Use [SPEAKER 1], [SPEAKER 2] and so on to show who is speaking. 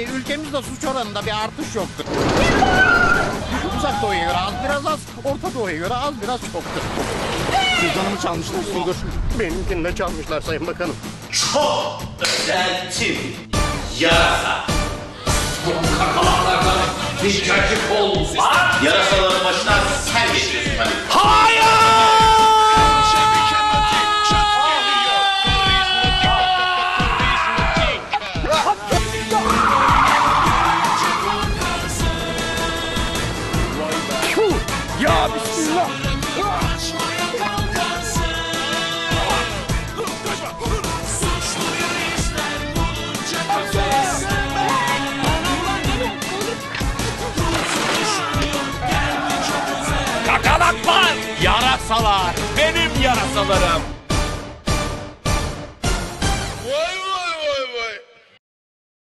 [SPEAKER 1] ülkemizde suç oranında bir artış yoktur. Uzak doğuya göre az biraz az, Orta Doğu'ya göre az biraz çoktur. Cüzdanımı çalmışlar Sungur. Benimkini de çalmışlar Sayın Bakanım.
[SPEAKER 2] Çok özel tip. Yarasa. Bu kakalardan bir cacık olmaz. Yarasaların başına
[SPEAKER 1] Ya bismillah.
[SPEAKER 3] Yarasalar, benim yarasalarım.